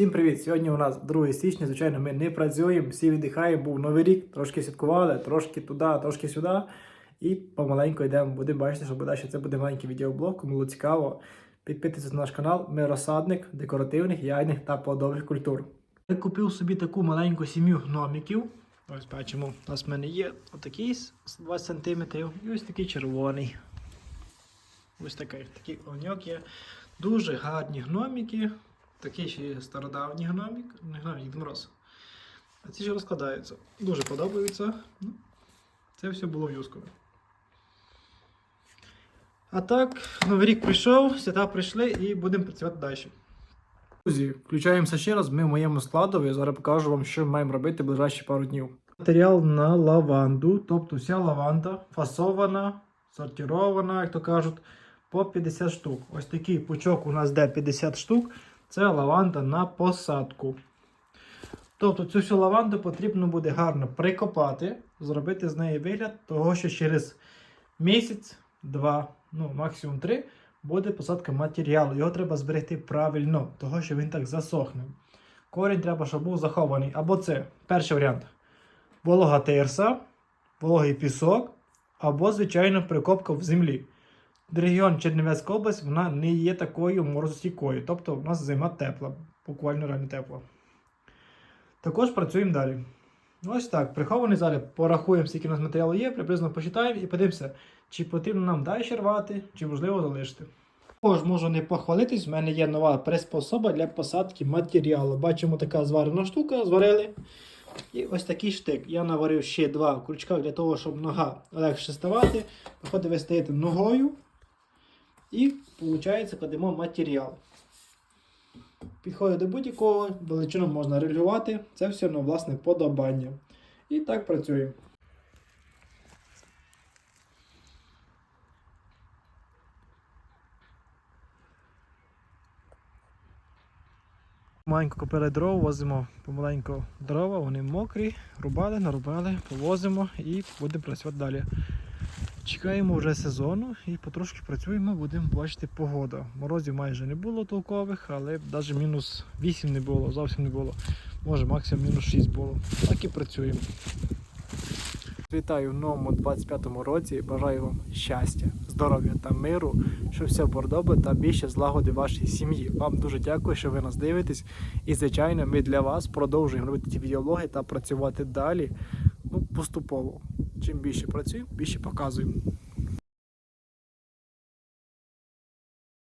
Всім привіт! Сьогодні у нас 2 січня. Звичайно, ми не працюємо, всі віддихаємо, був новий рік, трошки святкували, трошки туди, трошки сюди. І помаленьку йдемо. Будемо бачити, що буде ще це буде маленький відеоблог, кому було цікаво. Підписуйтесь на наш канал. Ми розсадник декоративних, яйних та плодових культур. Я купив собі таку маленьку сім'ю гномиків. Ось бачимо, у нас в мене є отакий з 20 см і ось такий червоний. Ось такий, такий оньок є. Дуже гарні гномики. Такий ще стародавній гномик, не гномик, Дід. А ці ще розкладаються. Дуже подобаються. Ну, Це все було в Юскові. А так, новий рік прийшов, свята прийшли і будемо працювати далі. Друзі, включаємося ще раз. Ми в моєму складові. Я зараз покажу вам, що ми маємо робити ближайші пару днів. Матеріал на лаванду, тобто вся лаванда фасована, сортирована, як то кажуть, по 50 штук. Ось такий пучок у нас де 50 штук. Це лаванда на посадку. Тобто цю всю лаванду потрібно буде гарно прикопати, зробити з неї вигляд, того що через місяць, два, ну максимум три, буде посадка матеріалу. Його треба зберегти правильно, того що він так засохне. Корінь треба, щоб був захований. Або це перший варіант. Волога тирса, вологий пісок, або, звичайно, прикопка в землі. Регіон Чернівецька область вона не є такою морозостійкою. Тобто у нас зима тепла, буквально реально тепла. Також працюємо далі. Ось так. Прихований зараз порахуємо, скільки у нас матеріалу є, приблизно посчитаємо і подивимося, чи потрібно нам далі рвати, чи можливо залишити. Також можу не похвалитись, в мене є нова приспособа для посадки матеріалу. Бачимо, така зварена штука, зварили. І ось такий штик. Я наварив ще два крючка для того, щоб нога легше ставати. Виходить, ви стаєте ногою. І, виходить, кладемо матеріал. Підходить до будь-якого, величину можна регулювати. Це все на власне подобання. І так працює. Маленько купили дров, возимо помаленьку дрова, вони мокрі, рубали, нарубали, повозимо і будемо працювати далі. Чекаємо вже сезону і потрошки працюємо, будемо бачити погода. Морозів майже не було толкових, але навіть мінус 8 не було, зовсім не було. Може максимум мінус 6 було. Так і працюємо. Вітаю в новому 25-му році. Бажаю вам щастя, здоров'я та миру, щоб все було добре та більше злагоди вашій сім'ї. Вам дуже дякую, що ви нас дивитесь. І, звичайно, ми для вас продовжуємо робити ці відеоблоги та працювати далі. Ну, поступово. Чим більше працюємо, більше показуємо.